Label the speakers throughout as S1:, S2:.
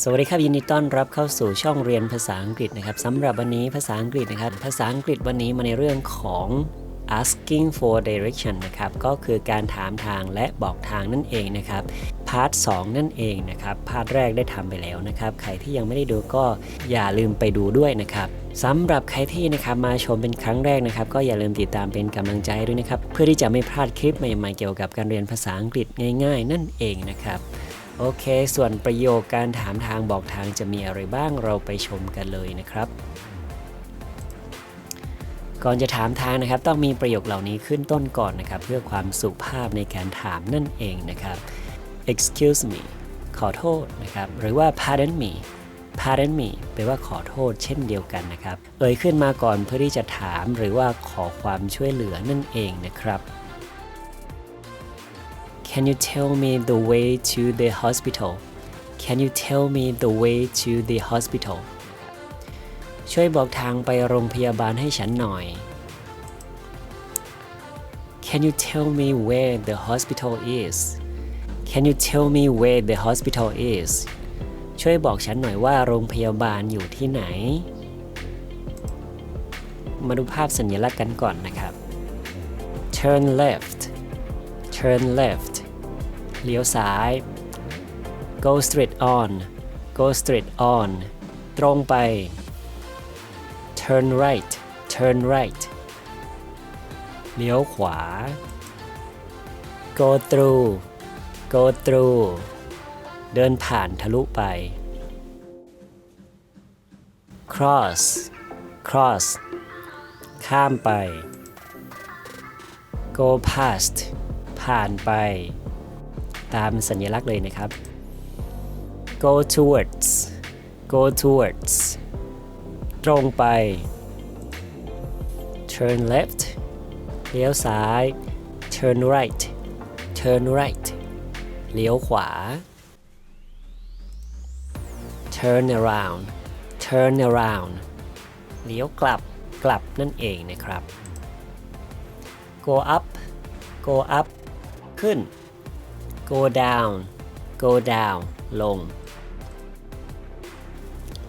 S1: สวัสดีครับยินดีต้อนรับเข้าสู่ช่องเรียนภาษาอังกฤษนะครับสำหรับวันนี้ภาษาอังกฤษนะครับ ภาษาอังกฤษวันนี้มาในเรื่องของ asking for direction นะครับ ก็คือการถามทางและบอกทางนั่นเองนะครับ พาร์ท 2 นั่นเองนะครับ พาร์ทแรกได้ทำไปแล้วนะครับ ใครที่ยังไม่ได้ดูก็อย่าลืมไปดูด้วยนะครับสำหรับใครที่นะครับมาชมเป็นครั้งแรกนะครับ ก็อย่าลืมติดตามเป็นกำลังใจด้วยนะครับ เพื่อที่จะไม่พลาดคลิปใหม่ๆเกี่ยวกับการเรียนภาษาอังกฤษง่าย ๆ นั่นเองนะครับโอเค ส่วนประโยคการถามทางบอกทางจะมีอะไรบ้างเราไปชมกันเลยนะครับ ก่อนจะถามทางนะครับ ต้องมีประโยคเหล่านี้ขึ้นต้นก่อนนะครับ เพื่อความสุภาพในการถามนั่นเองนะครับ excuse me ขอโทษนะครับ หรือว่า pardon me pardon me แปลว่าขอโทษเช่นเดียวกันนะครับ เอ่ยขึ้นมาก่อนเพื่อที่จะถามหรือว่าขอความช่วยเหลือนั่นเองนะครับ Can you tell me the way to the hospital? Can you tell me the way to the hospital? ช่วยบอกทางไปโรงพยาบาลให้ฉันหน่อย Can you tell me where the hospital is? Can you tell me where the hospital is? ช่วยบอกฉันหน่อยว่าโรงพยาบาลอยู่ที่ไหน มาดูภาพสัญลักษณ์กันก่อนนะครับ Turn left turn left เลี้ยวซ้าย go straight on go straight on ตรงไป turn right turn right เลี้ยวขวา go through go through เดินผ่านทะลุไป cross cross ข้ามไป go past ผ่านไป ตามสัญลักษณ์เลยนะครับ go towards go towards ตรงไป turn left เลี้ยวซ้าย turn right turn right เลี้ยวขวา turn around turn around เลี้ยวกลับกลับนั่นเองนะครับ go up go up ขึ้น go down go down ลง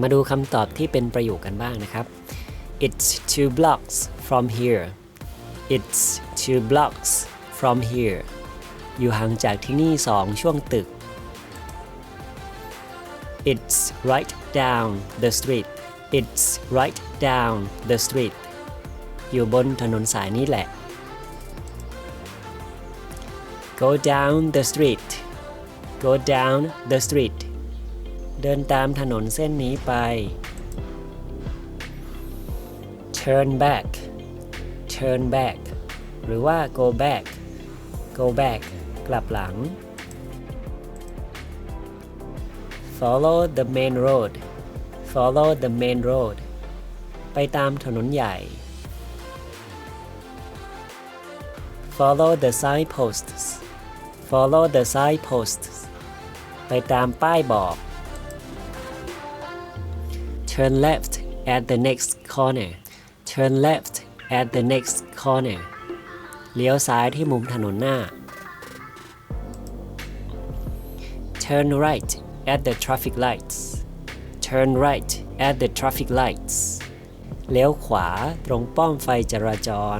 S1: มาดูคำตอบที่เป็นประโยคกันบ้างนะครับ it's two blocks from here it's two blocks from here อยู่ห่างจากที่นี่สองช่วงตึก it's right down the street it's right down the street อยู่บนถนนสายนี้แหละ go down the street go down the street เดินตามถนนเส้นนี้ไป turn back turn back หรือว่า go back go back กลับหลัง follow the main road follow the main road ไปตามถนนใหญ่ follow the signposts follow the signposts ไปตามป้ายบอก turn left at the next corner turn left at the next corner เลี้ยวซ้ายที่มุมถนนหน้า turn right at the traffic lights turn right at the traffic lights เลี้ยวขวาตรงป้อมไฟจราจร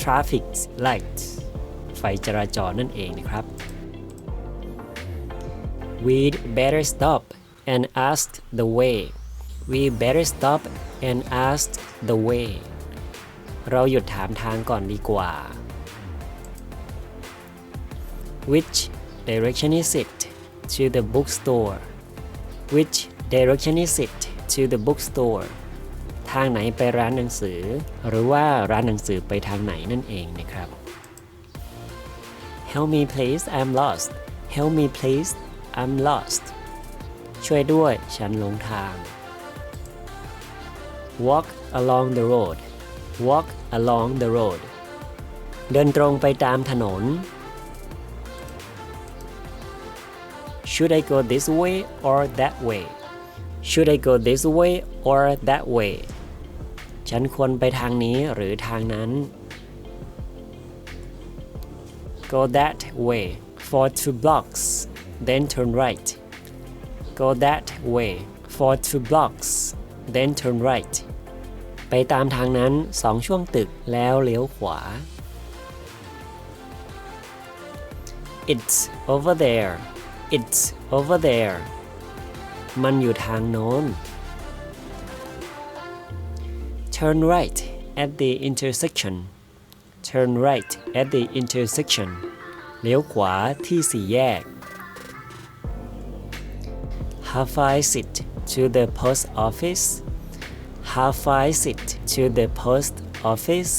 S1: traffic lights ไฟจราจรนั่นเองนะครับ We'd better stop and ask the way We better stop and ask the way เราหยุดถามทางก่อนดีกว่า Which direction is it to the bookstore Which direction is it to the bookstore ทางไหนไปร้านหนังสือ หรือว่าร้านหนังสือไปทางไหนนั่นเองนะครับ Help me please I'm lost Help me please I'm lost ช่วยด้วยฉันหลงทาง Walk along the road Walk along the road เดินตรงไปตามถนน Should I go this way or that way Should I go this way or that way ฉันควรไปทางนี้หรือทางนั้น go that way for two blocks then turn right go that way for two blocks then turn right ไปตามทางนั้นสองช่วงตึกแล้วเลี้ยวขวา It's over there It's over there มันอยู่ทางโน้น Turn right at the intersection Turn right at the intersection เลี้ยวขวาที่สี่แยก How far is it to the post office How far is it to the post office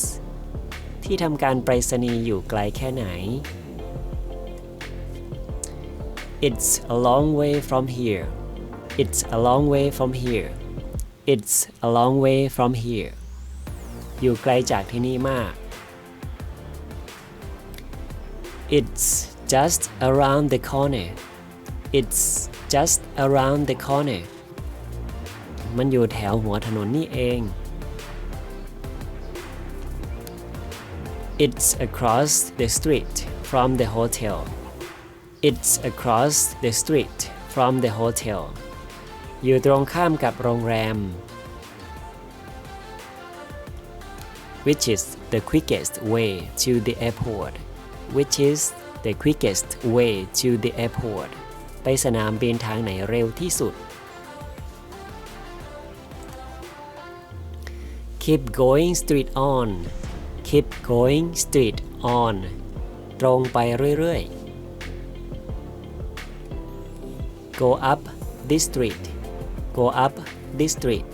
S1: ที่ทำการไปรษณีย์อยู่ไกลแค่ไหน It's a long way from here. It's a long way from here. It's a long way from here. อยู่ไกลจากที่นี่มาก It's just around the corner. It's just around the corner. มันอยู่แถวหัวถนนนี่เอง It's across the street from the hotel. It's across the street from the hotel อยู่ตรงข้ามกับโรงแรม which is the quickest way to the airport which is the quickest way to the airport ไปสนามบินทางไหนเร็วที่สุด keep going straight on keep going straight on ตรงไปเรื่อยๆ go up this street go up this street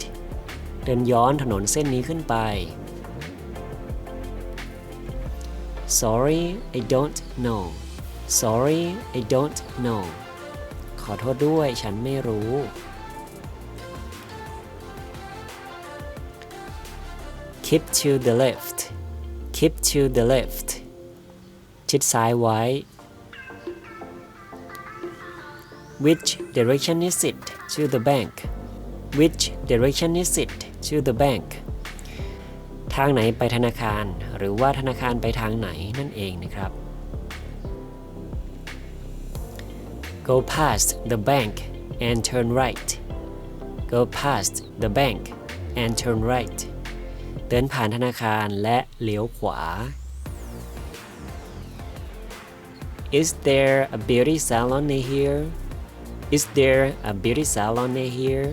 S1: เดินย้อนถนนเส้นนี้ขึ้นไป sorry I don't know sorry I don't know ขอโทษด้วยฉันไม่รู้ keep to the left keep to the left ชิดซ้ายไว้ which direction is it to the bank which direction is it to the bank ทางไหนไปธนาคาร หรือว่าธนาคารไปทางไหนนั่นเองนะครับ go past the bank and turn right go past the bank and turn right เดินผ่านธนาคารและเลี้ยวขวา Is there a beauty salon near here Is there a beauty salon near here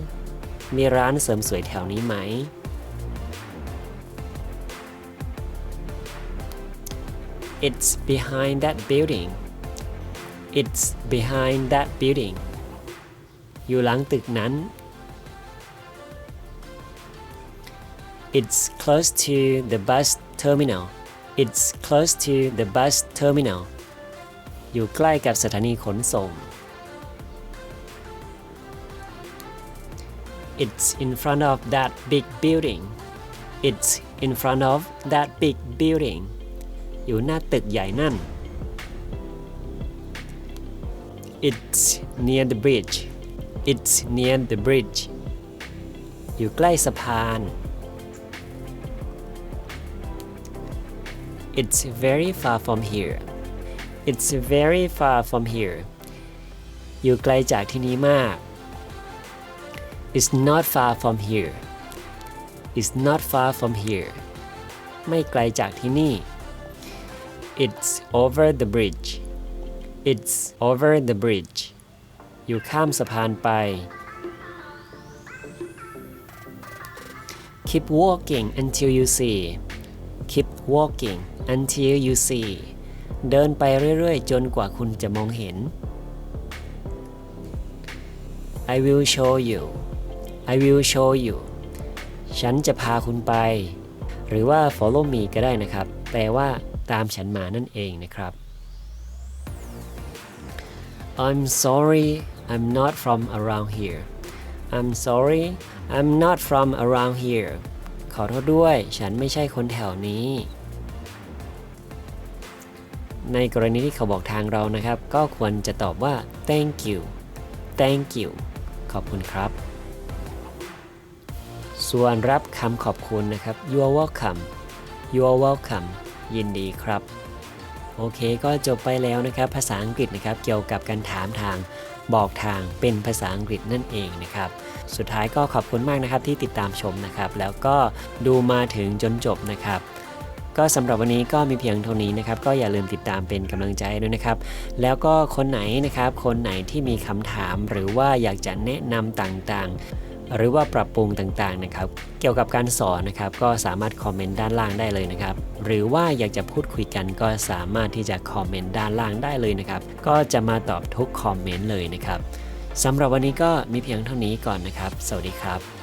S1: มีร้านเสริมสวยแถวนี้ไหม It's behind that building It's behind that building อยู่หลังตึกนั้น It's close to the bus terminal It's close to the bus terminal อยู่ใกล้กับสถานีขนส่ง It's in front of that big building. It's in front of that big building. อยู่หน้าตึกใหญ่นั่น It's near the bridge. It's near the bridge. อยู่ใกล้สะพาน It's very far from here. It's very far from here. อยู่ไกลจากที่นี้มาก It's not far from here It's not far from here ไม่ไกลจากที่นี่ It's over the bridge It's over the bridge อยู่ข้ามสะพานไป Keep walking until you see Keep walking until you see เดินไปเรื่อยๆ จนกว่าคุณจะมองเห็น I will show you I will show you ฉันจะพาคุณไป หรือว่า follow me ก็ได้นะครับ แปลว่าตามฉันมานั่นเองนะครับ I'm sorry I'm not from around here I'm sorry I'm not from around here ขอโทษด้วย ฉันไม่ใช่คนแถวนี้ ในกรณีที่เขาบอกทางเรานะครับ ก็ควรจะตอบว่า thank you thank you ขอบคุณครับ ส่วนรับคำขอบคุณนะครับ you are welcome you are welcome ยินดีครับ โอเคก็จบไปแล้วนะครับ ภาษาอังกฤษนะครับ เกี่ยวกับการถามทางบอกทางเป็นภาษาอังกฤษนั่นเองนะครับ สุดท้ายก็ขอบคุณมากนะครับที่ติดตามชมนะครับ แล้วก็ดูมาถึงจนจบนะครับ ก็สำหรับวันนี้ก็มีเพียงเท่านี้นะครับ ก็อย่าลืมติดตามเป็นกำลังใจด้วยนะครับ แล้วก็คนไหนนะครับ คนไหนที่มีคำถามหรือว่าอยากจะแนะนำต่างๆ หรือว่าปรับปรุงต่างๆนะครับ เกี่ยวกับการสอนนะครับ ก็สามารถคอมเมนต์ด้านล่างได้เลยนะครับ หรือว่าอยากจะพูดคุยกันก็สามารถที่จะคอมเมนต์ด้านล่างได้เลยนะครับ ก็จะมาตอบทุกคอมเมนต์เลยนะครับสำหรับวันนี้ก็มีเพียงเท่านี้ก่อนนะครับ สวัสดีครับ